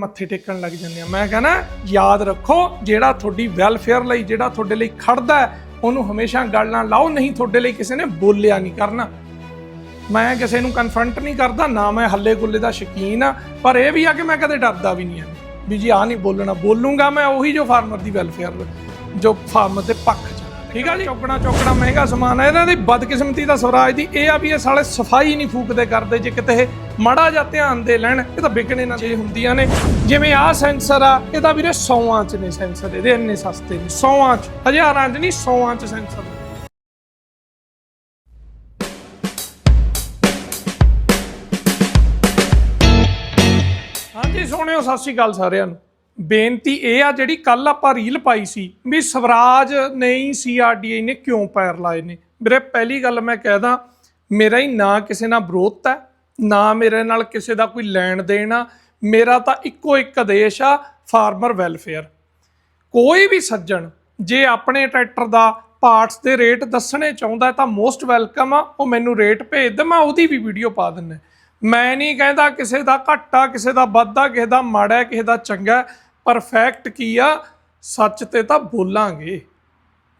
ਮੱਥੇ ਟੇਕਣ ਲੱਗ ਜਾਂਦੇ ਆ। ਮੈਂ ਕਹਿੰਦਾ ਯਾਦ ਰੱਖੋ, ਜਿਹੜਾ ਤੁਹਾਡੀ ਵੈਲਫੇਅਰ ਲਈ, ਜਿਹੜਾ ਤੁਹਾਡੇ ਲਈ ਖੜਦਾ ਉਹਨੂੰ ਹਮੇਸ਼ਾ ਗੱਲ ਨਾਲ ਲਾਓ, ਨਹੀਂ ਤੁਹਾਡੇ ਲਈ ਕਿਸੇ ਨੇ ਬੋਲਿਆ ਨਹੀਂ ਕਰਨਾ। ਮੈਂ ਕਿਸੇ ਨੂੰ ਕਨਫਰੰਟ ਨਹੀਂ ਕਰਦਾ, ਨਾ ਮੈਂ ਹੱਲੇ ਗੁੱਲੇ ਦਾ ਸ਼ਕੀਨ ਆ, ਪਰ ਇਹ ਵੀ ਆ ਕਿ ਮੈਂ ਕਦੇ ਡਰਦਾ ਵੀ ਨਹੀਂ ਆ ਵੀ ਜੀ ਆ ਨਹੀਂ ਬੋਲਣਾ, ਬੋਲੂੰਗਾ ਮੈਂ ਉਹੀ ਜੋ ਫਾਰਮਰ ਦੀ ਵੈਲਫੇਅਰ ਜੋ ਫਾਰਮਰ ਦੇ ਪੱਖ ਠੀਕ ਆ ਜੀ? ਚੌਕਣਾ ਚੌਕਣਾ ਮਹਿੰਗਾ ਸਮਾਨ ਹੈ ਇਹਨਾਂ ਦੀ ਬਦਕਿਸਮਤੀ ਦਾ ਸਵਰਾਜ ਦੀ ਇਹ ਆ ਵੀ ਇਹ ਸਾਲੇ ਸਫ਼ਾਈ ਨਹੀਂ ਫੂਕਦੇ ਕਰਦੇ ਜੇ ਕਿਤੇ ਇਹ ਮਾੜਾ ਜਿਹਾ ਧਿਆਨ ਦੇ ਲੈਣ, ਇਹ ਤਾਂ ਵਿਕਣੇ ਨਾ ਜੇ ਹੁੰਦੀਆਂ ਨੇ। ਜਿਵੇਂ ਆਹ ਸੈਂਸਰ ਆ ਇਹ ਵੀਰੇ ਸੌਆਂ ਚ ਨੇ ਸੈਂਸਰ, ਇਹਦੇ ਇੰਨੇ ਸਸਤੇ ਨੇ। ਸੌਆਂ ਚ, ਹਜ਼ਾਰਾਂ ਚ ਨਹੀਂ, ਸੌਆਂ ਚ ਸੈਂਸਰ। ਹਾਂਜੀ ਸੋਹਣਿਓ ਸਤਿ ਸ਼੍ਰੀ ਅਕਾਲ ਸਾਰਿਆਂ ਨੂੰ। ਬੇਨਤੀ ਇਹ ਆ ਜਿਹੜੀ ਕੱਲ ਆਪਾਂ ਰੀਲ ਪਾਈ ਸੀ ਵੀ ਸਵਰਾਜ ਨਹੀਂ ਸੀਆਰਡੀਏ ਨੇ ਕਿਉਂ ਪੈਰ ਲਾਏ ਨੇ। ਵੀਰੇ, ਪਹਿਲੀ ਗੱਲ ਮੈਂ ਕਹਿਦਾ ਮੇਰਾ ਹੀ ਨਾ ਕਿਸੇ ਨਾਲ ਵਿਰੋਧ ਹੈ, ਨਾ ਮੇਰੇ ਨਾਲ ਕਿਸੇ ਦਾ ਕੋਈ ਲੈਣ ਦੇਣ ਆ, ਮੇਰਾ ਤਾਂ ਇੱਕੋ ਇੱਕ ਆਦੇਸ਼ ਆ ਫਾਰਮਰ ਵੈਲਫੇਅਰ ਕੋਈ ਵੀ ਸੱਜਣ ਜੇ ਆਪਣੇ ਟਰੈਕਟਰ ਦਾ ਪਾਰਟਸ ਦੇ ਰੇਟ ਦੱਸਣੇ ਚਾਹੁੰਦਾ ਤਾਂ ਮੋਸਟ ਵੈਲਕਮ ਆ, ਉਹ ਮੈਨੂੰ ਰੇਟ ਭੇਜ ਦੇ, ਮੈਂ ਉਹਦੀ ਵੀ ਵੀਡੀਓ ਪਾ ਦਿੰਦਾ। ਮੈਂ ਨਹੀਂ ਕਹਿੰਦਾ ਕਿਸੇ ਦਾ ਘਾਟਾ ਕਿਸੇ ਦਾ ਵਾਧਾ ਕਿਸੇ ਦਾ ਮਾੜਾ ਕਿਸੇ ਦਾ ਚੰਗਾ ਪਰਫੈਕਟ ਕੀ ਆ? ਸੱਚ ਤੇ ਤਾਂ ਬੋਲਾਂਗੇ।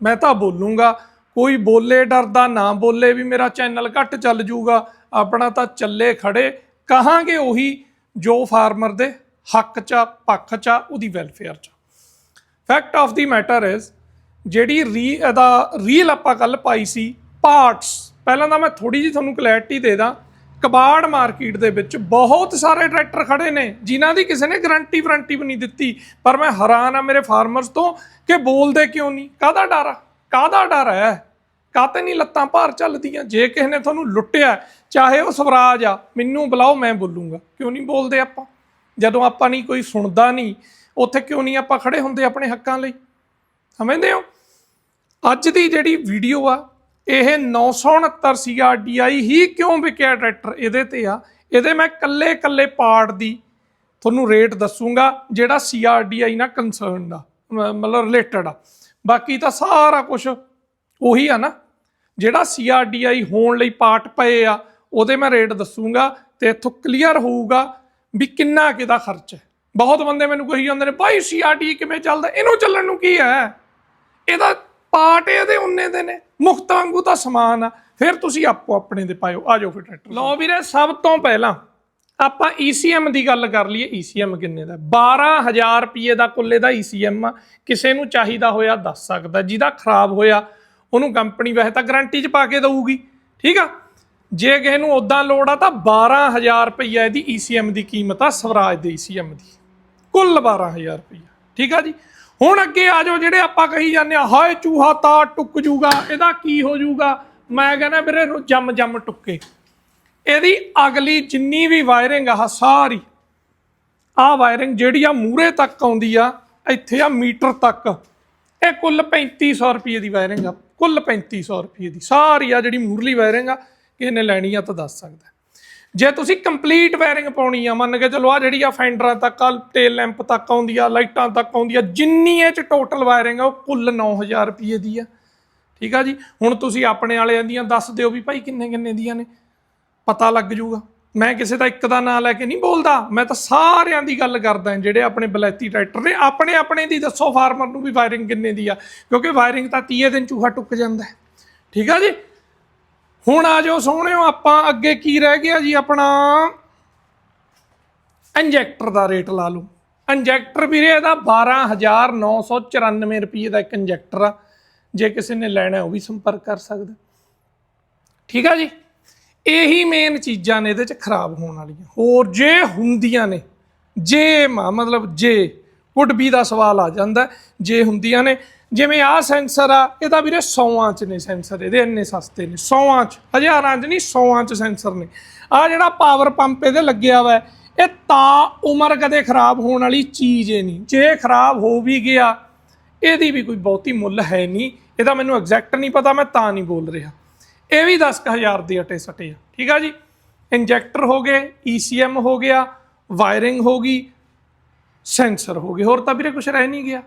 ਮੈਂ ਤਾਂ ਬੋਲੂੰਗਾ। ਕੋਈ ਬੋਲੇ ਡਰਦਾ ਨਾ ਬੋਲੇ ਵੀ ਮੇਰਾ ਚੈਨਲ ਘੱਟ ਚੱਲ ਜੂਗਾ। ਆਪਣਾ ਤਾਂ ਚੱਲੇ ਖੜੇ। ਕਹਾਂਗੇ ਉਹੀ ਜੋ ਫਾਰਮਰ ਦੇ ਹੱਕ ਚ ਆ, ਪੱਖ ਚ ਆ, ਉਹਦੀ ਵੈਲਫੇਅਰ ਚ। ਆ। Fact of the matter is ਜਿਹੜੀ ਰੀ ਇਹਦਾ ਰੀਲ ਆਪਾਂ ਕੱਲ ਪਾਈ ਸੀ ਪਾਰਟਸ ਪਹਿਲਾਂ ਤਾਂ ਮੈਂ ਥੋੜੀ ਜੀ ਤੁਹਾਨੂੰ ਕਲੈਰਿਟੀ ਦੇ ਦਾਂ। ਕਬਾੜ ਮਾਰਕੀਟ ਦੇ ਵਿੱਚ ਬਹੁਤ ਸਾਰੇ ਟਰੈਕਟਰ ਖੜੇ ਨੇ, ਜਿਨ੍ਹਾਂ ਦੀ ਕਿਸੇ ਨੇ ਗਾਰੰਟੀ ਵਾਰੰਟੀ ਵੀ ਨਹੀਂ ਦਿੱਤੀ। ਪਰ ਮੈਂ ਹੈਰਾਨ ਆ ਮੇਰੇ ਫਾਰਮਰਸ ਤੋਂ ਕਿ ਬੋਲਦੇ ਕਿਉਂ ਨਹੀਂ? ਕਾਹਦਾ ਡਰ ਆ? ਕਾਹਦਾ ਡਰ ਹੈ? ਕਾਤੇ ਨਹੀਂ ਲੱਤਾਂ ਭਾਰ ਚੱਲਦੀਆਂ? ਜੇ ਕਿਸੇ ਨੇ ਤੁਹਾਨੂੰ ਲੁੱਟਿਆ, ਚਾਹੇ ਉਹ ਸਵਰਾਜ ਆ, ਮੈਨੂੰ ਬੁਲਾਓ, ਮੈਂ ਬੋਲੂੰਗਾ। ਕਿਉਂ ਨਹੀਂ ਬੋਲਦੇ ਆਪਾਂ? ਜਦੋਂ ਆਪਾਂ ਨਹੀਂ, ਕੋਈ ਸੁਣਦਾ ਨਹੀਂ, ਉੱਥੇ ਕਿਉਂ ਨਹੀਂ ਆਪਾਂ ਖੜੇ ਹੁੰਦੇ ਆਪਣੇ ਹੱਕਾਂ ਲਈ? ਸਮਝਦੇ ਹੋ? ਅੱਜ ਦੀ ਜਿਹੜੀ ਵੀਡੀਓ ਆ ਇਹ 969 CRDI ਹੀ ਕਿਉਂ ਵਿਕਿਆ ਟਰੈਕਟਰ? ਇਹਦੇ ਤੇ ਆ। ਇਹਦੇ ਮੈਂ ਕੱਲੇ ਕੱਲੇ ਪਾਰਟ ਦੀ ਤੁਹਾਨੂੰ ਰੇਟ ਦੱਸੂਗਾ, ਜਿਹੜਾ CRDI ਨਾਲ ਕੰਸਰਨਡ ਆ ਮਤਲਬ ਰਿਲੇਟਡ ਆ। ਬਾਕੀ ਤਾਂ ਸਾਰਾ ਕੁਝ ਉਹੀ ਆ ਨਾ। ਜਿਹੜਾ CRDI ਹੋਣ ਲਈ ਪਾਰਟ ਪਏ ਆ, ਉਹਦੇ ਮੈਂ ਰੇਟ ਦੱਸੂਗਾ ਤੇ ਇੱਥੋਂ ਕਲੀਅਰ ਹੋਊਗਾ ਵੀ ਕਿੰਨਾ ਕਿਦਾ ਖਰਚ ਹੈ। ਬਹੁਤ ਬੰਦੇ ਮੈਨੂੰ ਕਹੀ ਜਾਂਦੇ ਨੇ ਭਾਈ CRDI ਕਿਵੇਂ ਚੱਲਦਾ? ਇਹਨੂੰ ਚੱਲਣ ਨੂੰ ਕੀ ਹੈ? ਇਹਦਾ ਪਾਰਟ ਇਹਦੇ ਉਨੇ ਦੇ ਨੇ ਮੁਖਤ ਵਾਂਗੂ ਤਾਂ ਸਮਾਨ ਆ। ਫਿਰ ਤੁਸੀਂ ਆਪੋ ਆਪਣੇ ਦੇ ਪਾਇਓ, ਆ ਜਾਓ ਫਿਰ ਟਰੈਕਟਰ ਲਓ ਵੀਰੇ, ਸਭ ਤੋਂ ਪਹਿਲਾਂ ਆਪਾਂ ECM ਦੀ ਗੱਲ ਕਰ ਲਈਏ ECM ਕਿੰਨੇ ਦਾ? 12000 ਰੁਪਏ ਦਾ ਕੁੱਲੇ ਦਾ ECM ਆ। ਕਿਸੇ ਨੂੰ ਚਾਹੀਦਾ ਹੋਇਆ ਦੱਸ ਸਕਦਾ, ਜਿਹਦਾ ਖਰਾਬ ਹੋਇਆ, ਉਹਨੂੰ ਕੰਪਨੀ ਵੈਸੇ ਤਾਂ ਗਾਰੰਟੀ 'ਚ ਪਾ ਕੇ ਦਊਗੀ, ਠੀਕ ਆ? ਜੇ ਕਿਸੇ ਨੂੰ ਉਦਾਂ ਲੋੜ ਆ ਤਾਂ 12000 ਰੁਪਏ ਇਹਦੀ ECM ਦੀ ਕੀਮਤ ਆ, ਸਵਰਾਜ ਦੇ ECM ਦੀ। ਕੁੱਲ 12000 ਰੁਪਏ ਠੀਕ ਆ ਜੀ? ਹੁਣ ਅੱਗੇ ਆ ਜਾਓ, ਜਿਹੜੇ ਆਪਾਂ ਕਹੀ ਜਾਂਦੇ ਆ, ਹਾਏ ਚੂਹਾ ਤਾਂ ਟੁੱਕ ਜੂਗਾ, ਇਹਦਾ ਕੀ ਹੋ ਜੂਗਾ? ਮੈਂ ਕਹਿੰਦਾ ਵੀਰੇ ਜੰਮ ਜੰਮ ਟੁੱਕੇ। ਇਹਦੀ ਅਗਲੀ ਜਿੰਨੀ ਵੀ ਵਾਇਰਿੰਗ ਆ ਸਾਰੀ ਆ ਵਾਇਰਿੰਗ ਜਿਹੜੀ ਆ ਮੂਰੇ ਤੱਕ ਆਉਂਦੀ ਆ, ਇੱਥੇ ਆ ਮੀਟਰ ਤੱਕ, ਇਹ ਕੁੱਲ 3500 ਰੁਪਏ ਦੀ ਵਾਇਰਿੰਗ ਆ, ਕੁੱਲ 3500 ਰੁਪਏ ਦੀ। ਸਾਰੀ ਆ ਜਿਹੜੀ ਮੂਰਲੀ ਵਾਇਰਿੰਗ ਆ ਕਿਸੇ ਨੇ ਲੈਣੀ ਆ ਤਾਂ ਦੱਸ ਸਕਦਾ। ਜੇ ਤੁਸੀਂ ਕੰਪਲੀਟ ਵਾਇਰਿੰਗ ਪਾਉਣੀ ਆ, ਮੰਨ ਕੇ ਚਲੋ ਆ ਜਿਹੜੀ ਆ ਫੈਂਡਰਾਂ ਤੱਕ ਆ ਟੇਲ ਲੈਂਪ ਤੱਕ ਆਉਂਦੀ ਆ, ਲਾਈਟਾਂ ਤੱਕ ਆਉਂਦੀ ਆ, ਜਿੰਨੀ ਇਹ ਚ ਟੋਟਲ ਵਾਇਰਿੰਗ ਆ, ਉਹ ਕੁੱਲ 9000 ਰੁਪਏ ਦੀ ਆ। ਠੀਕ ਆ ਜੀ? ਹੁਣ ਤੁਸੀਂ ਆਪਣੇ ਵਾਲਿਆਂ ਦੀਆਂ ਦੱਸ ਦਿਓ ਵੀ ਭਾਈ ਕਿੰਨੇ ਕਿੰਨੇ ਦੀਆਂ ਨੇ। ਪਤਾ ਲੱਗ ਜੂਗਾ। ਮੈਂ ਕਿਸੇ ਦਾ ਇੱਕ ਦਾ ਨਾਂ ਲੈ ਕੇ ਨਹੀਂ ਬੋਲਦਾ। ਮੈਂ ਤਾਂ ਸਾਰਿਆਂ ਦੀ ਗੱਲ ਕਰਦਾ, ਜਿਹੜੇ ਆਪਣੇ ਬਲੈਤੀ ਟਰੈਕਟਰ ਨੇ, ਆਪਣੇ ਆਪਣੇ ਦੀ ਦੱਸੋ ਫਾਰਮਰ ਨੂੰ ਵੀ ਵਾਇਰਿੰਗ ਕਿੰਨੇ ਦੀ ਆ। ਕਿਉਂਕਿ ਵਾਇਰਿੰਗ ਤਾਂ 30 ਦਿਨ ਚੂਹਾ ਟੁੱਕ ਜਾਂਦਾ ਠੀਕ ਆ ਜੀ? ਹੁਣ ਆ ਜਾਓ ਸੋਹਣਿਓ, ਆਪਾਂ ਅੱਗੇ ਕੀ ਰਹਿ ਗਿਆ ਜੀ ਆਪਣਾ? ਇੰਜੈਕਟਰ ਦਾ ਰੇਟ ਲਾ ਲਓ। ਇੰਜੈਕਟਰ ਵੀਰੇ, ਇਹਦਾ 12994 ਰੁਪਏ ਦਾ ਇੱਕ ਇੰਜੈਕਟਰ ਆ। ਜੇ ਕਿਸੇ ਨੇ ਲੈਣਾ ਉਹ ਵੀ ਸੰਪਰਕ ਕਰ ਸਕਦਾ। ਠੀਕ ਆ ਜੀ? ਇਹੀ ਮੇਨ ਚੀਜ਼ਾਂ ਨੇ ਇਹਦੇ ਚ ਖਰਾਬ ਹੋਣ ਵਾਲੀਆਂ। ਹੋਰ ਜੇ ਹੁੰਦੀਆਂ ਨੇ, ਜੇ ਮ- ਮਤਲਬ ਜੇ ਕੁਡ ਬੀ ਦਾ ਸਵਾਲ ਆ ਜਾਂਦਾ। ਜੇ ਹੁੰਦੀਆਂ ਨੇ ਜਿਵੇਂ ਆਹ ਸੈਂਸਰ ਆ, ਇਹਦਾ ਵੀਰੇ ਸੌਆਂ ਚ ਨੇ ਸੈਂਸਰ, ਇਹਦੇ ਇੰਨੇ ਸਸਤੇ ਨੇ, ਸੌਆਂ ਚ, ਹਜ਼ਾਰਾਂ ਚ ਨਹੀਂ, ਸੌਆਂ ਚ ਸੈਂਸਰ ਨੇ। ਆ ਜਿਹੜਾ ਪਾਵਰ ਪੰਪ ਇਹਦੇ ਲੱਗਿਆ ਵਾ ਇਹ ਤਾਂ ਉਮਰ ਕਦੇ ਖਰਾਬ ਹੋਣ ਵਾਲੀ ਚੀਜ਼ ਹੀ ਨਹੀਂ। ਜੇ ਖਰਾਬ ਹੋ ਵੀ ਗਿਆ, ਇਹਦੀ ਵੀ ਕੋਈ ਬਹੁਤੀ ਮੁੱਲ ਹੈ ਨਹੀਂ। ਇਹਦਾ ਮੈਨੂੰ ਐਗਜ਼ੈਕਟ ਨਹੀਂ ਪਤਾ, ਮੈਂ ਤਾਂ ਨਹੀਂ ਬੋਲ ਰਿਹਾ। ਇਹ ਵੀ 10000 ਦੇ ਅਟੇ ਸਟੇ ਆ, ਠੀਕ ਆ ਜੀ? ਇੰਜੈਕਟਰ ਹੋ ਗਏ ECM ਹੋ ਗਿਆ, ਵਾਇਰਿੰਗ ਹੋ ਗਈ, ਸੈਂਸਰ ਹੋ ਗਏ। ਹੋਰ ਤਾਂ ਵੀਰੇ ਕੁਝ ਰਹਿ ਨਹੀਂ ਗਿਆ,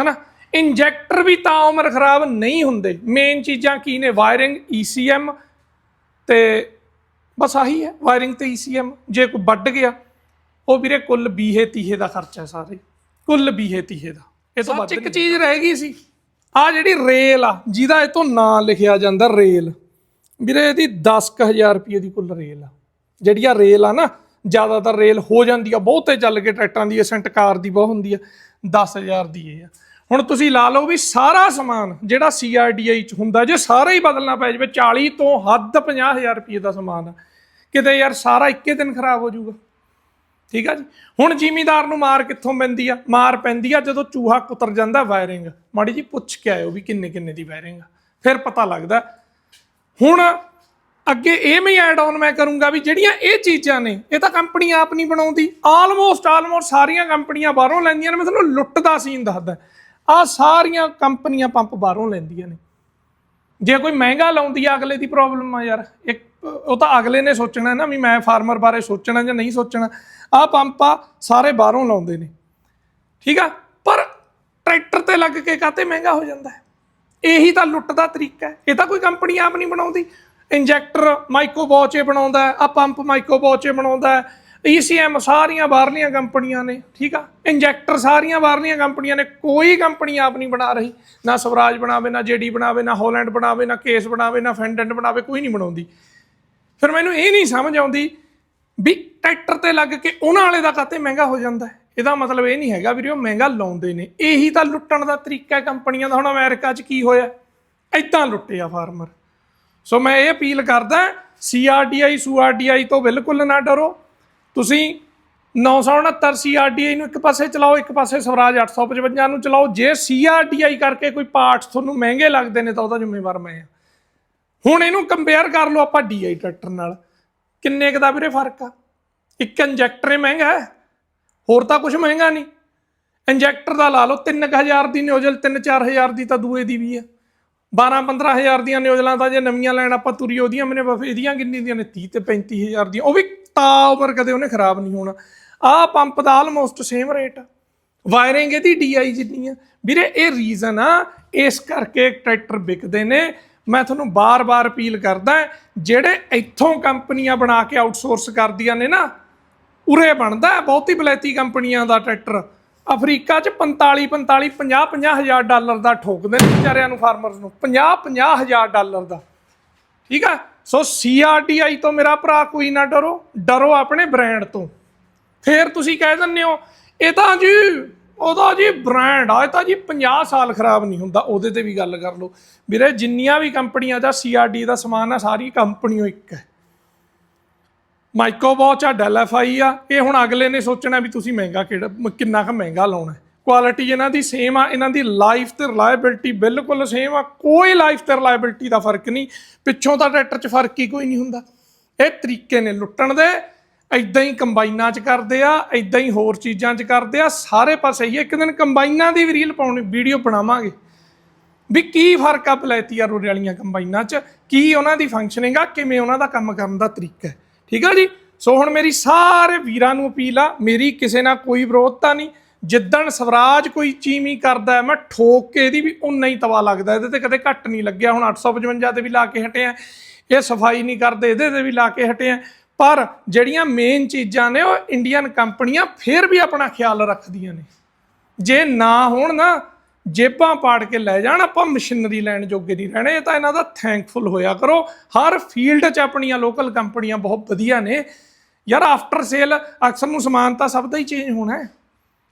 ਹਨਾ? ਇੰਜੈਕਟਰ ਵੀ ਤਾਂ ਉਮਰ ਖਰਾਬ ਨਹੀਂ ਹੁੰਦੇ। ਮੇਨ ਚੀਜ਼ਾਂ ਕੀ ਨੇ? ਵਾਇਰਿੰਗ ECM ਤੇ ਬਸ ਆਹੀ ਹੈ। ਵਾਇਰਿੰਗ ਤੇ ECM ਜੇ ਕੋਈ ਵੱਡ ਗਿਆ ਉਹ ਵੀਰੇ ਕੁੱਲ ਬੀਹੇ ਤੀਹੇ ਦਾ ਖਰਚਾ ਹੈ ਸਾਰੇ। ਕੁੱਲ ਬੀਹੇ ਤੀਹੇ ਦਾ। ਇਹ ਤੋਂ ਵੱਧ ਇੱਕ ਚੀਜ਼ ਰਹਿ ਗਈ ਸੀ। ਆ ਜਿਹੜੀ ਰੇਲ ਆ ਜਿਹਦਾ ਇਹ ਤੋਂ ਨਾਂ ਲਿਖਿਆ ਜਾਂਦਾ ਰੇਲ। ਵੀਰੇ ਇਹਦੀ 10000 ਰੁਪਏ ਦੀ ਕੁੱਲ ਰੇਲ ਆ। ਜਿਹੜੀ ਆ ਰੇਲ ਆ ਨਾ ਜ਼ਿਆਦਾਤਰ ਰੇਲ ਹੋ ਜਾਂਦੀ ਆ ਬਹੁਤੇ ਚੱਲ ਕੇ ਟਰੈਕਟਰਾਂ ਦੀ ਐਸੈਂਟ ਕਾਰ ਦੀ ਬਹੁਤ ਹੁੰਦੀ ਆ 10000 ਦੀ ਇਹ ਆ। ਹੁਣ ਤੁਸੀਂ ਲਾ ਲਓ ਵੀ ਸਾਰਾ ਸਮਾਨ ਜਿਹੜਾ ਸੀਆਰਡੀਆਈ ਚ ਹੁੰਦਾ, ਜੇ ਸਾਰਾ ਹੀ ਬਦਲਣਾ ਪੈ ਜਾਵੇ 40 ਤੋਂ ਹੱਦ 50000 ਰੁਪਏ ਦਾ ਸਮਾਨ ਆ। ਕਿਤੇ ਯਾਰ ਸਾਰਾ ਇੱਕੇ ਦਿਨ ਖਰਾਬ ਹੋ ਜਾਊਗਾ। ਠੀਕ ਆ ਜੀ? ਹੁਣ ਜ਼ਿਮੀਦਾਰ ਨੂੰ ਮਾਰ ਕਿੱਥੋਂ ਪੈਂਦੀ ਆ? ਮਾਰ ਪੈਂਦੀ ਆ ਜਦੋਂ ਚੂਹਾ ਕੁਤਰ ਜਾਂਦਾ ਵਾਇਰਿੰਗ। ਮਾੜੀ ਜੀ ਪੁੱਛ ਕੇ ਆਇਓ ਵੀ ਕਿੰਨੇ ਕਿੰਨੇ ਦੀ ਵਾਇਰਿੰਗ ਆ। ਫਿਰ ਪਤਾ ਲੱਗਦਾ। ਹੁਣ ਅੱਗੇ ਇਹ ਮੈਂ ਐਡ ਆਨ ਮੈਂ ਕਰੂੰਗਾ ਵੀ ਜਿਹੜੀਆਂ ਇਹ ਚੀਜ਼ਾਂ ਨੇ, ਇਹ ਤਾਂ ਕੰਪਨੀ ਆਪ ਨਹੀਂ ਬਣਾਉਂਦੀ। ਆਲਮੋਸਟ ਆਲਮੋਸਟ ਸਾਰੀਆਂ ਕੰਪਨੀਆਂ ਬਾਹਰੋਂ ਲੈਂਦੀਆਂ ਨੇ। ਮੈਂ ਤੁਹਾਨੂੰ ਲੁੱਟ ਦਾ ਸੀਨ ਦੱਸਦਾ। ਆ ਸਾਰੀਆਂ ਕੰਪਨੀਆਂ ਪੰਪ ਬਾਹਰੋਂ ਲੈਂਦੀਆਂ ਨੇ। ਜੇ ਕੋਈ ਮਹਿੰਗਾ ਲਾਉਂਦੀ ਆ, ਅਗਲੇ ਦੀ ਪ੍ਰੋਬਲਮ ਆ ਯਾਰ। ਇੱਕ, ਉਹ ਤਾਂ ਅਗਲੇ ਨੇ ਸੋਚਣਾ ਨਾ ਵੀ ਮੈਂ ਫਾਰਮਰ ਬਾਰੇ ਸੋਚਣਾ ਜਾਂ ਨਹੀਂ ਸੋਚਣਾ। ਆ ਪੰਪ ਆ, ਸਾਰੇ ਬਾਹਰੋਂ ਲਾਉਂਦੇ ਨੇ। ਠੀਕ ਆ? ਪਰ ਟਰੈਕਟਰ ਤੇ ਲੱਗ ਕੇ ਕਾਤੇ ਮਹਿੰਗਾ ਹੋ ਜਾਂਦਾ ਹੈ? ਇਹੀ ਤਾਂ ਲੁੱਟ ਦਾ ਤਰੀਕਾ ਹੈ। ਇਹ ਤਾਂ ਕੋਈ ਕੰਪਨੀ ਆਪ ਨਹੀਂ ਬਣਾਉਂਦੀ। ਇੰਜੈਕਟਰ ਮਾਈਕੋ ਬੋਚੇ ਬਣਾਉਂਦਾ ਹੈ, ਆ ਪੰਪ ਮਾਈਕੋ ਬੋਚੇ ਬਣਾਉਂਦਾ ECM ਸਾਰੀਆਂ ਬਾਹਰਲੀਆਂ ਕੰਪਨੀਆਂ ਨੇ, ਠੀਕ ਆ? ਇੰਜੈਕਟਰ ਸਾਰੀਆਂ ਬਾਹਰਲੀਆਂ ਕੰਪਨੀਆਂ ਨੇ, ਕੋਈ ਕੰਪਨੀ ਆਪ ਨਹੀਂ ਬਣਾ ਰਹੀ। ਨਾ ਸਵਰਾਜ ਬਣਾਵੇ, ਨਾ ਜੇਡੀ ਬਣਾਵੇ, ਨਾ ਹੋਲੈਂਡ ਬਣਾਵੇ, ਨਾ ਕੇਸ ਬਣਾਵੇ, ਨਾ ਫੈਂਡੈਂਟ ਬਣਾਵੇ, ਕੋਈ ਨਹੀਂ ਬਣਾਉਂਦੀ। ਫਿਰ ਮੈਨੂੰ ਇਹ ਨਹੀਂ ਸਮਝ ਆਉਂਦੀ ਵੀ ਟਰੈਕਟਰ ਤੇ ਲੱਗ ਕੇ ਉਹਨਾਂ ਵਾਲੇ ਦਾ ਕਾਤੇ ਮਹਿੰਗਾ ਹੋ ਜਾਂਦਾ ਹੈ। ਇਹਦਾ ਮਤਲਬ ਇਹ ਨਹੀਂ ਹੈਗਾ ਵੀਰੇ, ਉਹ ਮਹਿੰਗਾ ਲਾਉਂਦੇ ਨੇ। ਇਹੀ ਤਾਂ ਲੁੱਟਣ ਦਾ ਤਰੀਕਾ ਹੈ ਕੰਪਨੀਆਂ ਦਾ। ਹੁਣ ਅਮਰੀਕਾ 'ਚ ਕੀ ਹੋਇਆ? ਐਦਾਂ ਲੁੱਟਿਆ ਫਾਰਮਰ। ਸੋ ਮੈਂ ਇਹ ਅਪੀਲ ਕਰਦਾ ਸੀਆਰਡੀਆਈ ਸੂਆਰਡੀਆਈ ਤੋਂ ਬਿਲਕੁਲ ਨਾ ਡਰੋ। ਤੁਸੀਂ 969 ਸੀਆਰਡੀਆਈ ਨੂੰ ਇੱਕ ਪਾਸੇ ਚਲਾਓ, ਇੱਕ ਪਾਸੇ ਸਵਰਾਜ 855 ਨੂੰ ਚਲਾਓ। ਜੇ ਸੀਆਰਡੀਆਈ ਕਰਕੇ ਕੋਈ ਪਾਰਟਸ ਤੁਹਾਨੂੰ ਮਹਿੰਗੇ ਲੱਗਦੇ ਨੇ, ਤਾਂ ਉਹਦਾ ਜ਼ਿੰਮੇਵਾਰ ਮੈਂ ਹਾਂ। ਹੁਣ ਇਹਨੂੰ ਕੰਪੇਅਰ ਕਰ ਲਓ ਆਪਾਂ ਡੀਆਈ ਟਰੈਕਟਰ ਨਾਲ। ਕਿੰਨੇ ਕੁ ਦਾ ਵੀਰੇ ਫ਼ਰਕ ਆ? ਇੱਕ ਇੰਜੈਕਟਰ ਹੀ ਮਹਿੰਗਾ ਹੈ। ਹੋਰ ਤਾਂ ਕੁਝ ਮਹਿੰਗਾ ਨਹੀਂ। ਇੰਜੈਕਟਰ ਦਾ ਲਾ ਲਓ 3000 ਦੀ ਨਿਊਜ਼ਲ 3-4000 ਦੀ ਤਾਂ ਦੂਏ ਦੀ ਵੀ ਹੈ 12-15000 ਦੀਆਂ ਨਿਊਜ਼ਲਾਂ ਤਾਂ ਜੇ ਨਵੀਆਂ ਲੈਣ ਆਪਾਂ ਤੁਰੀ ਉਹਦੀਆਂ ਮੈਨੇ ਬਸ ਇਹਦੀਆਂ ਕਿੰਨੀ ਦੀਆਂ ਨੇ? 30 ਤੇ 35000 ਦੀਆਂ। ਉਹ ਵੀ ਤਾ ਓਵਰ ਕਦੇ ਉਹਨੇ ਖਰਾਬ ਨਹੀਂ ਹੋਣਾ। ਆਹ ਪੰਪ ਦਾ ਆਲਮੋਸਟ ਸੇਮ ਰੇਟ ਆ। ਵਾਇਰਿੰਗ ਇਹਦੀ ਡੀਆਈ ਜਿੰਨੀ ਆ। ਵੀਰੇ, ਇਹ ਰੀਜ਼ਨ ਆ। ਇਸ ਕਰਕੇ ਟਰੈਕਟਰ ਵਿਕਦੇ ਨੇ। ਮੈਂ ਤੁਹਾਨੂੰ ਬਾਰ-ਬਾਰ ਅਪੀਲ ਕਰਦਾ ਜਿਹੜੇ ਇੱਥੋਂ ਕੰਪਨੀਆਂ ਬਣਾ ਕੇ ਆਊਟਸੋਰਸ ਕਰਦੀਆਂ ਨੇ ਨਾ, ਉਰੇ ਬਣਦਾ ਬਹੁਤੀ ਬਲੈਤੀ ਕੰਪਨੀਆਂ ਦਾ ਟਰੈਕਟਰ। ਅਫਰੀਕਾ 'ਚ 45 45 50 50 ਹਜ਼ਾਰ ਡਾਲਰ ਦਾ ਠੋਕਦੇ ਨੇ ਵਿਚਾਰਿਆਂ ਨੂੰ ਫਾਰਮਰਸ ਨੂੰ। 50 50 ਹਜ਼ਾਰ ਡਾਲਰ ਦਾ। ਠੀਕ ਆ? ਸੋ ਸੀਆਰਟੀਆਈ ਤੋਂ ਮੇਰਾ ਭਰਾ ਕੋਈ ਨਾ ਡਰੋ ਡਰੋ ਆਪਣੇ ਬ੍ਰਾਂਡ ਤੋਂ। ਫੇਰ ਤੁਸੀਂ ਕਹਿ ਦਿੰਦੇ ਹੋ, ਇਹ ਤਾਂ ਜੀ ਉਹਦਾ ਜੀ ਬ੍ਰਾਂਡ ਆ, ਇਹ ਤਾਂ ਜੀ 50 ਸਾਲ ਖਰਾਬ ਨਹੀਂ ਹੁੰਦਾ। ਉਹਦੇ ਤੇ ਵੀ ਗੱਲ ਕਰ ਲਓ। ਵੀਰੇ, ਜਿੰਨੀਆਂ ਵੀ ਕੰਪਨੀਆਂ ਦਾ ਸੀਆਰਡੀ ਦਾ ਸਮਾਨ ਆ, ਸਾਰੀ ਕੰਪਨੀਓ ਇੱਕ ਹੈ। ਮਾਈਕਰੋਵਾਚ ਆ, ਡੈਲ ਐਫਆਈ ਆ, ਇਹ ਹੁਣ ਅਗਲੇ ਨੇ ਸੋਚਣਾ ਵੀ ਤੁਸੀਂ ਮਹਿੰਗਾ ਕਿਹੜਾ ਕਿੰਨਾ ਕੁ ਮਹਿੰਗਾ ਲਾਉਣਾ ਕੁਆਲਿਟੀ ਇਹਨਾਂ ਦੀ ਸੇਮ ਆ, ਇਹਨਾਂ ਦੀ ਲਾਈਫ ਤੇ ਰਿਲਾਇਬਿਲਟੀ ਬਿਲਕੁਲ ਸੇਮ ਆ, ਕੋਈ ਲਾਈਫ ਤੇ ਰਿਲਾਇਬਿਲਟੀ ਦਾ ਫ਼ਰਕ ਨਹੀਂ, ਪਿੱਛੋਂ ਤਾਂ ਟਰੈਕਟਰ 'ਚ ਫ਼ਰਕ ਹੀ ਕੋਈ ਨਹੀਂ ਹੁੰਦਾ। ਇਹ ਤਰੀਕੇ ਨੇ ਲੁੱਟਣ ਦੇ ਐਦਾਂ ਹੀ ਕੰਬਾਈਨਾਂ 'ਚ ਕਰਦੇ ਆ ਐਦਾਂ ਹੀ ਹੋਰ ਚੀਜ਼ਾਂ 'ਚ ਕਰਦੇ ਆ, ਸਾਰੇ ਪਾਸੇ ਹੀ ਇੱਕ ਦਿਨ ਕੰਬਾਈਨਾਂ ਦੀ ਵੀ ਰੀਲ ਪਾਉਣੀ ਵੀਡੀਓ ਬਣਾਵਾਂਗੇ। ਵੀ ਕੀ ਫ਼ਰਕ ਆ ਬਲੈਤੀ ਆ ਰੋੜੇ ਵਾਲੀਆਂ ਕੰਬਾਈਨਾਂ 'ਚ, ਕੀ ਉਹਨਾਂ ਦੀ ਫੰਕਸ਼ਨਿੰਗ ਆ, ਕਿਵੇਂ ਉਹਨਾਂ ਦਾ ਕੰਮ ਕਰਨ ਦਾ ਤਰੀਕਾ ਹੈ। ਠੀਕ ਆ ਜੀ? ਸੋ ਹੁਣ ਮੇਰੀ ਸਾਰੇ ਵੀਰਾਂ ਨੂੰ ਅਪੀਲ ਆ, ਮੇਰੀ ਕਿਸੇ ਨਾਲ ਕੋਈ ਵਿਰੋਧਤਾ ਨਹੀਂ। ਜਿੱਦਣ ਸਵਰਾਜ ਕੋਈ ਚੀਮੀ ਕਰਦਾ ਮੈਂ ਠੋਕ ਕੇ ਇਹਦੀ ਵੀ ਉਨਾ ਹੀ ਤਵਾ ਲੱਗਦਾ, ਇਹਦੇ ਤੇ ਕਦੇ ਘੱਟ ਨਹੀਂ ਲੱਗਿਆ। ਹੁਣ 855 ਤੇ ਵੀ ਲਾ ਕੇ ਹਟੇ ਆ। ਇਹ ਸਫ਼ਾਈ ਨਹੀਂ ਕਰਦੇ, ਇਹਦੇ ਤੇ ਵੀ ਲਾ ਕੇ ਹਟੇ ਆ। ਪਰ ਜਿਹੜੀਆਂ ਮੇਨ ਚੀਜ਼ਾਂ ਨੇ, ਉਹ ਇੰਡੀਅਨ ਕੰਪਨੀਆਂ ਫਿਰ ਵੀ ਆਪਣਾ ਖਿਆਲ ਰੱਖਦੀਆਂ ਨੇ। ਜੇ ਨਾ ਹੋਣ ਨਾ ਜੇਬਾਂ ਪਾੜ ਕੇ ਲੈ ਜਾਣ, ਆਪਾਂ ਮਸ਼ੀਨਰੀ ਲੈਣ ਜੋਗੇ ਨਹੀਂ ਰਹਿਣੇ, ਇਹ ਤਾਂ ਇਹਨਾਂ ਦਾ ਥੈਂਕਫੁਲ ਹੋਇਆ ਕਰੋ। ਹਰ ਫੀਲਡ 'ਚ ਆਪਣੀਆਂ ਲੋਕਲ ਕੰਪਨੀਆਂ ਬਹੁਤ ਵਧੀਆ ਨੇ। ਯਾਰ ਆਫਟਰ ਸੇਲ ਅਕਸਰ ਨੂੰ ਸਮਾਨ ਤਾਂ ਸਭ ਦਾ ਹੀ ਚੇਂਜ ਹੋਣਾ ਹੈ।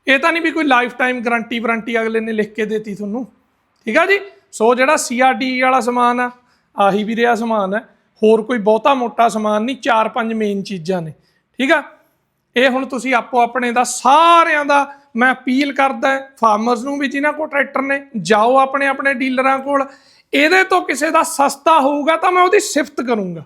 ਇਹ ਤਾਂ ਨਹੀਂ ਵੀ ਕੋਈ ਲਾਈਫ ਟਾਈਮ ਗਾਰੰਟੀ ਵਾਰੰਟੀ ਅਗਲੇ ਨੇ ਲਿਖ ਕੇ ਦੇਤੀ ਤੁਹਾਨੂੰ। ਠੀਕ ਆ ਜੀ? ਸੋ ਜਿਹੜਾ ਸੀਆਰਡੀ ਵਾਲਾ ਸਮਾਨ ਆ, ਆਹੀ ਵੀ ਰਿਹਾ ਸਮਾਨ ਹੈ। ਹੋਰ ਕੋਈ ਬਹੁਤਾ ਮੋਟਾ ਸਮਾਨ ਨਹੀਂ, ਚਾਰ ਪੰਜ ਮੇਨ ਚੀਜ਼ਾਂ ਨੇ। ਠੀਕ ਆ? ਇਹ ਹੁਣ ਤੁਸੀਂ ਆਪੋ ਆਪਣੇ ਦਾ ਸਾਰਿਆਂ ਦਾ ਮੈਂ ਅਪੀਲ ਕਰਦਾ ਫਾਰਮਰਸ ਨੂੰ ਵੀ ਜਿਨ੍ਹਾਂ ਕੋਲ ਟਰੈਕਟਰ ਨੇ, ਜਾਓ ਆਪਣੇ ਆਪਣੇ ਡੀਲਰਾਂ ਕੋਲ। ਇਹਦੇ ਤੋਂ ਕਿਸੇ ਦਾ ਸਸਤਾ ਹੋਊਗਾ ਤਾਂ ਮੈਂ ਉਹਦੀ ਸਿਫਤ ਕਰੂੰਗਾ।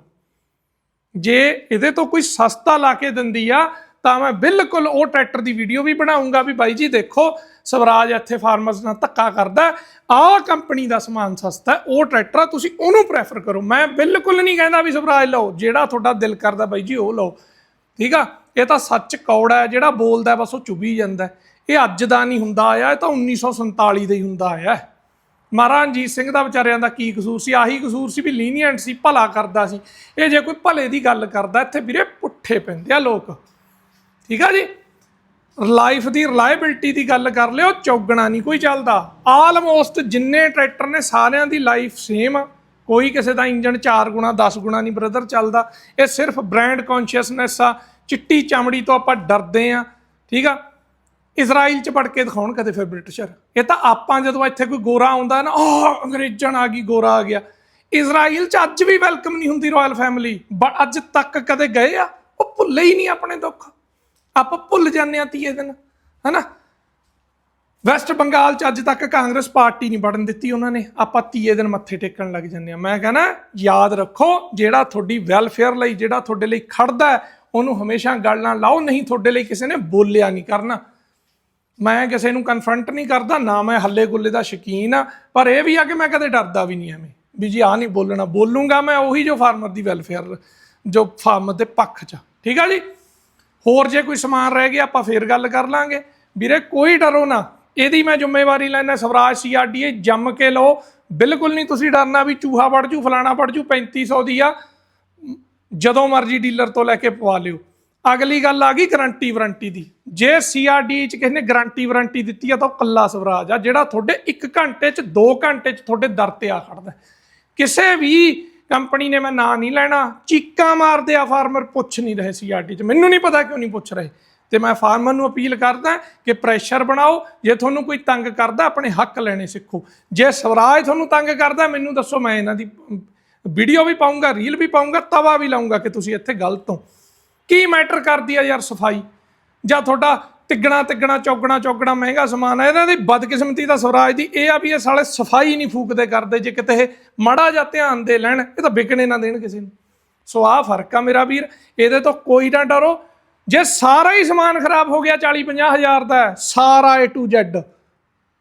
ਜੇ ਇਹਦੇ ਤੋਂ ਕੋਈ ਸਸਤਾ ਲਾ ਕੇ ਦਿੰਦੀ ਆ, ਤਾਂ ਮੈਂ ਬਿਲਕੁਲ ਉਹ ਟਰੈਕਟਰ ਦੀ ਵੀਡੀਓ ਵੀ ਬਣਾਉਂਗਾ ਵੀ ਬਾਈ ਜੀ ਦੇਖੋ, ਸਵਰਾਜ ਇੱਥੇ ਫਾਰਮਰਸ ਨਾਲ ਧੱਕਾ ਕਰਦਾ ਆਹ ਕੰਪਨੀ ਦਾ ਸਮਾਨ ਸਸਤਾ ਉਹ ਟਰੈਕਟਰ ਆ, ਤੁਸੀਂ ਉਹਨੂੰ ਪ੍ਰੈਫਰ ਕਰੋ। ਮੈਂ ਬਿਲਕੁਲ ਨਹੀਂ ਕਹਿੰਦਾ ਵੀ ਸਵਰਾਜ ਲਓ, ਜਿਹੜਾ ਤੁਹਾਡਾ ਦਿਲ ਕਰਦਾ ਬਾਈ ਜੀ ਉਹ ਲਓ। ਠੀਕ ਆ? ਇਹ ਤਾਂ ਸੱਚ ਕੌੜਾ ਹੈ, ਜਿਹੜਾ ਬੋਲਦਾ ਬਸ ਉਹ ਚੁਭੀ ਜਾਂਦਾ ਇਹ ਅੱਜ ਦਾ ਨਹੀਂ ਹੁੰਦਾ ਆਇਆ, ਇਹ ਤਾਂ 1947 ਦਾ ਹੀ ਹੁੰਦਾ ਆਇਆ ਮਹਾਰਾਜ ਰਣਜੀਤ ਸਿੰਘ ਦਾ ਵਿਚਾਰਿਆਂ ਦਾ ਕੀ ਕਸੂਰ ਸੀ? ਆਹੀ ਕਸੂਰ ਸੀ ਵੀ ਲੀਨੀਐਂਟ ਸੀ, ਭਲਾ ਕਰਦਾ ਸੀ। ਇਹ ਜੇ ਕੋਈ ਭਲੇ ਦੀ ਗੱਲ ਕਰਦਾ, ਇੱਥੇ ਵੀਰੇ ਪੁੱਠੇ ਪੈਂਦੇ ਆ ਲੋਕ। ਠੀਕ ਆ ਜੀ? ਲਾਈਫ ਦੀ ਰਿਲਾਇਬਿਲਟੀ ਦੀ ਗੱਲ ਕਰ ਲਿਓ, ਚੌਗਣਾ ਨਹੀਂ ਕੋਈ ਚੱਲਦਾ। ਆਲਮੋਸਟ ਜਿੰਨੇ ਟਰੈਕਟਰ ਨੇ ਸਾਰਿਆਂ ਦੀ ਲਾਈਫ ਸੇਮ ਆ। ਕੋਈ ਕਿਸੇ ਦਾ ਇੰਜਨ 4 ਗੁਣਾ 10 ਗੁਣਾ ਨਹੀਂ ਬ੍ਰਦਰ ਚੱਲਦਾ। ਇਹ ਸਿਰਫ ਬ੍ਰਾਂਡ ਕੌਨਸ਼ੀਅਸਨੈਸ ਆ। ਚਿੱਟੀ ਚਮੜੀ ਤੋਂ ਆਪਾਂ ਡਰਦੇ ਆ। ਠੀਕ ਆ? ਇਜ਼ਰਾਈਲ ਚ ਪੜ ਕੇ ਦਿਖਾਉਣ ਕਦੇ ਫਿਰ ਬ੍ਰਿਟਿਸ਼ਰ ਇਹ ਤਾਂ ਆਪਾਂ ਜਦੋਂ ਇੱਥੇ ਕੋਈ ਗੋਰਾ ਆਉਂਦਾ ਨਾ ਉਹ ਅੰਗਰੇਜ਼ਾਂ ਆ ਗਈ, ਗੋਰਾ ਆ ਗਿਆ। ਇਜ਼ਰਾਈਲ ਚ ਅੱਜ ਵੀ ਵੈਲਕਮ ਨਹੀਂ ਹੁੰਦੀ ਰਾਇਲ ਫੈਮਿਲੀ। ਬਟ ਅੱਜ ਤੱਕ ਕਦੇ ਗਏ ਆ? ਉਹ ਭੁੱਲੇ ਹੀ ਨਹੀਂ ਆਪਣੇ ਦੁੱਖ। ਆਪਾਂ ਭੁੱਲ ਜਾਂਦੇ ਆ ਤੀਏ ਦਿਨ, ਹਨਾ? ਵੈਸਟ ਬੰਗਾਲ ਚ ਅੱਜ ਤੱਕ ਕਾਂਗਰਸ ਪਾਰਟੀ ਨਹੀਂ ਵੜਨ ਦਿੱਤੀ ਉਹਨਾਂ ਨੇ। ਆਪਾਂ ਤੀਏ ਦਿਨ ਮੱਥੇ ਟੇਕਣ ਲੱਗ ਜਾਂਦੇ ਆ। ਮੈਂ ਕਹਿੰਦਾ, ਯਾਦ ਰੱਖੋ, ਜਿਹੜਾ ਤੁਹਾਡੀ ਵੈਲਫੇਅਰ ਲਈ, ਜਿਹੜਾ ਤੁਹਾਡੇ ਲਈ ਖੜਦਾ ਉਹਨੂੰ ਹਮੇਸ਼ਾ ਗੱਲ ਨਾਲ ਲਾਓ, ਨਹੀਂ ਤੁਹਾਡੇ ਲਈ ਕਿਸੇ ਨੇ ਬੋਲਿਆ ਨਹੀਂ ਕਰਨਾ। ਮੈਂ ਕਿਸੇ ਨੂੰ ਕਨਫਰੰਟ ਨਹੀਂ ਕਰਦਾ, ਨਾ ਮੈਂ ਹੱਲੇ ਗੁੱਲੇ ਦਾ ਸ਼ਕੀਨ ਆ, ਪਰ ਇਹ ਵੀ ਆ ਕਿ ਮੈਂ ਕਦੇ ਡਰਦਾ ਵੀ ਨਹੀਂ ਐਵੇਂ। ਵੀ ਜੀ ਆ ਨਹੀਂ ਬੋਲਣਾ, ਬੋਲੂੰਗਾ ਮੈਂ ਉਹੀ ਜੋ ਫਾਰਮਰ ਦੀ ਵੈਲਫੇਅਰ ਜੋ ਫਾਰਮਰ ਦੇ ਪੱਖ 'ਚ ਠੀਕ ਆ ਜੀ? ਹੋਰ ਜੇ ਕੋਈ ਸਮਾਨ ਰਹਿ ਗਿਆ, ਆਪਾਂ ਫੇਰ ਗੱਲ ਕਰ ਲਾਂਗੇ। ਵੀਰੇ, ਕੋਈ ਡਰੋ ਨਾ। ਇਹਦੀ ਮੈਂ ਜ਼ਿੰਮੇਵਾਰੀ ਲੈਣਾ ਸਵਰਾਜ ਸੀਆਰਡੀਏ ਜੰਮ ਕੇ ਲਓ। ਬਿਲਕੁਲ ਨਹੀਂ ਤੁਸੀਂ ਡਰਨਾ ਵੀ ਚੂਹਾ ਵੜ ਜੂ, ਫਲਾਣਾ ਵੜ ਜੂ 3500 ਦੀ ਆ। ਜਦੋਂ ਮਰਜ਼ੀ ਡੀਲਰ ਤੋਂ ਲੈ ਕੇ ਪਵਾ ਲਿਓ। ਅਗਲੀ ਗੱਲ ਆ ਗਈ ਗਾਰੰਟੀ ਵਾਰੰਟੀ ਦੀ। ਜੇ ਸੀਆਰਡੀ ਚ ਕਿਸੇ ਨੇ ਗਾਰੰਟੀ ਵਾਰੰਟੀ ਦਿੱਤੀ ਆ ਤਾਂ ਉਹ ਕੱਲਾ ਸਵਰਾਜ ਆ, ਜਿਹੜਾ ਤੁਹਾਡੇ 1 ਘੰਟੇ ਚ 2 ਘੰਟੇ ਚ ਤੁਹਾਡੇ ਦਰ ਤੇ ਆ ਖੜਦਾ ਕਿਸੇ ਵੀ ਕੰਪਨੀ ਨੇ ਮੈਂ ਨਾਂ ਨਹੀਂ ਲੈਣਾ, ਚੀਕਾਂ ਮਾਰਦੇ ਆ ਫਾਰਮਰ ਪੁੱਛ ਨਹੀਂ ਰਹੇ ਸੀਆਰਡੀ ਚ। ਮੈਨੂੰ ਨਹੀਂ ਪਤਾ ਕਿਉਂ ਨਹੀਂ ਪੁੱਛ ਰਹੇ। ਤੇ ਮੈਂ ਫਾਰਮਰ ਨੂੰ ਅਪੀਲ ਕਰਦਾ ਕਿ ਪ੍ਰੈਸ਼ਰ ਬਣਾਓ, ਜੇ ਤੁਹਾਨੂੰ ਕੋਈ ਤੰਗ ਕਰਦਾ, ਆਪਣੇ ਹੱਕ ਲੈਣੇ ਸਿੱਖੋ। ਜੇ ਸਵਰਾਜ ਤੁਹਾਨੂੰ ਤੰਗ ਕਰਦਾ, ਮੈਨੂੰ ਦੱਸੋ, ਮੈਂ ਇਹਨਾਂ ਦੀ ਵੀਡੀਓ ਵੀ ਪਾਉਂਗਾ ਰੀਲ ਵੀ ਪਾਉਂਗਾ ਤਵਾ ਵੀ ਲਾਉਂਗਾ ਕਿ ਤੁਸੀਂ ਇੱਥੇ ਗਲਤ ਹੋ। ਕੀ ਮੈਟਰ ਕਰਦੀ ਆ ਯਾਰ ਸਫ਼ਾਈ? ਜਾਂ ਤੁਹਾਡਾ ਤਿੱਗਣਾ ਤਿੱਗਣਾ ਚੌਗਣਾ ਚੌਗਣਾ ਮਹਿੰਗਾ ਸਮਾਨ ਹੈ ਇਹਨਾਂ ਦੀ ਬਦਕਿਸਮਤੀ ਦਾ ਸਵਰਾਜ ਦੀ ਇਹ ਆ ਵੀ ਇਹ ਸਾਲੇ ਸਫ਼ਾਈ ਨਹੀਂ ਫੂਕਦੇ ਕਰਦੇ, ਜੇ ਕਿਤੇ ਇਹ ਮਾੜਾ ਜਾਂ ਧਿਆਨ ਦੇ ਲੈਣ, ਇਹ ਤਾਂ ਵਿਕਣੇ ਨਾ ਦੇਣ ਕਿਸੇ ਨੂੰ। ਸੋ ਆਹ ਫ਼ਰਕ ਆ ਮੇਰਾ ਵੀਰ, ਇਹਦੇ ਤੋਂ ਕੋਈ ਨਾ ਡਰੋ। ਜੇ ਸਾਰਾ ਹੀ ਸਮਾਨ ਖਰਾਬ ਹੋ ਗਿਆ 40 50 ਹਜ਼ਾਰ ਦਾ ਸਾਰਾ A to Z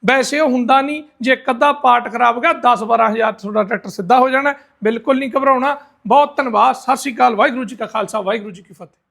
ਵੈਸੇ ਉਹ ਹੁੰਦਾ ਨਹੀਂ, ਜੇ ਇੱਕ ਅੱਧਾ ਪਾਰਟ ਖਰਾਬ ਹੋ ਗਿਆ 10 12 ਹਜ਼ਾਰ ਤੁਹਾਡਾ ਟਰੈਕਟਰ ਸਿੱਧਾ ਹੋ ਜਾਣਾ ਬਿਲਕੁਲ ਨਹੀਂ ਘਬਰਾਉਣਾ। ਬਹੁਤ ਧੰਨਵਾਦ। ਸਤਿ ਸ਼੍ਰੀ ਅਕਾਲ। ਵਾਹਿਗੁਰੂ ਜੀ ਕਾ ਖਾਲਸਾ। ਵਾਹਿਗੁਰੂ ਜੀ ਕੀ ਫਤਿਹ।